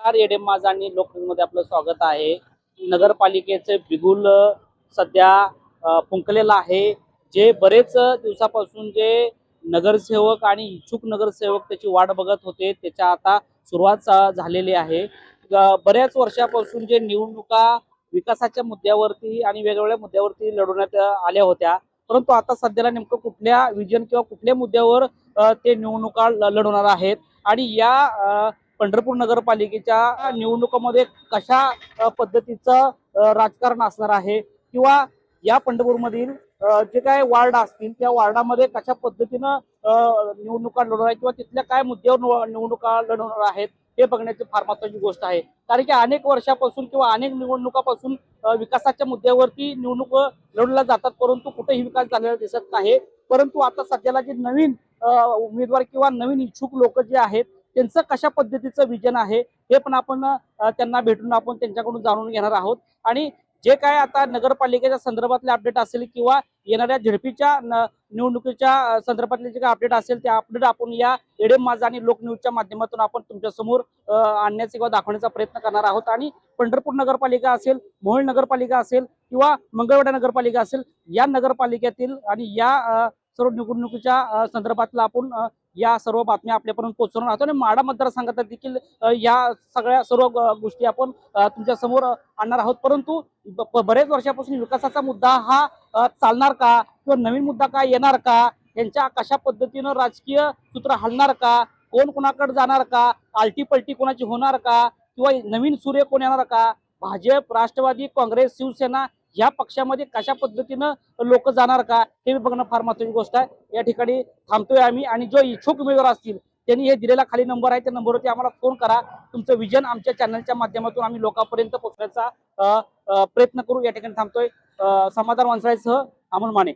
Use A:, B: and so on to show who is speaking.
A: नमस्कार एडेम माझा आणि लोकमध्ये आपलं स्वागत आहे. नगरपालिकेचे बिगुल सध्या फुंकलेलं आहे. जे बरेच दिवसापासून जे नगरसेवक आणि इच्छुक नगरसेवक त्याची वाट बघत होते त्याच्या आता सुरुवात झालेली आहे. बऱ्याच वर्षापासून जे निवडणुका विकासाच्या मुद्द्यावरती आणि वेगवेगळ्या मुद्द्यावरती लढवण्यात आल्या होत्या. परंतु आता सध्याला नेमकं कुठल्या विजन किंवा कुठल्या मुद्द्यावर ते निवडणुका लढवणार आहेत? आणि या पंढरपूर नगरपालिकेच्या निवडणुकामध्ये कशा पद्धतीचं राजकारण असणार आहे? किंवा या पंढरपूरमधील जे काय वार्ड असतील त्या वार्डामध्ये कशा पद्धतीनं निवडणुका लढवणार आहे किंवा तिथल्या काय मुद्द्यावर निवडणुका लढवणार आहेत? हे बघण्याची फार महत्वाची गोष्ट आहे. कारण की अनेक वर्षापासून किंवा अनेक निवडणुकापासून विकासाच्या मुद्द्यावरती निवडणूक लढवल्या जातात परंतु कुठेही विकास झालेला दिसत नाही. परंतु आता सध्याला जे नवीन उमेदवार किंवा नवीन इच्छुक लोक जे आहेत त्यांचं कशा पद्धतीचं विजन आहे हे पण आपण त्यांना भेटून आपण त्यांच्याकडून जाणून घेणार आहोत. आणि जे काय आता नगरपालिकेच्या संदर्भातले अपडेट असेल किंवा येणाऱ्या झडपीच्या निवडणुकीच्या संदर्भातले जे काय अपडेट असेल ते अपडेट आपण या एडेम माझा आणि लोकन्यूजच्या माध्यमातून आपण तुमच्यासमोर आणण्याचा किंवा दाखवण्याचा प्रयत्न करणार आहोत. आणि पंढरपूर नगरपालिका असेल मोहोळ नगरपालिका असेल किंवा मंगळवेढा नगरपालिका असेल या नगरपालिकेतील आणि या सर्व निवडणुकीच्या संदर्भातला आपण या सर्व बातम्या आपल्यापर्यंत पोहोचवणार आहोत. आणि माडा मतदारसंघात देखील या सगळ्या सर्व गोष्टी आपण तुमच्यासमोर तुमच्यासमोर आणणार आहोत. परंतु बरेच वर्षापासून विकासाचा मुद्दा हा चालणार का? किंवा नवीन मुद्दा काय येणार का? यांच्या कशा पद्धतीनं राजकीय सूत्र हलणार का? कोण कोणाकडे जाणार का? आलटी पलटी कोणाची होणार का? किंवा नवीन सूर्य कोण येणार का? भाजप राष्ट्रवादी काँग्रेस शिवसेना या पक्षामध्ये कशा पद्धतीनं लोक जाणार का हे बघणं फार महत्वाची गोष्ट आहे. या ठिकाणी थांबतोय आम्ही आणि जो इच्छुक उमेदवार असतील त्यांनी हे दिलेला खाली नंबर आहे त्या नंबरवरती आम्हाला फोन करा. तुमचं विजन आमच्या चॅनलच्या माध्यमातून आम्ही लोकांपर्यंत पोहोचण्याचा प्रयत्न करू. या ठिकाणी थांबतोय. समाधान वंसाळेसह अमोल माने.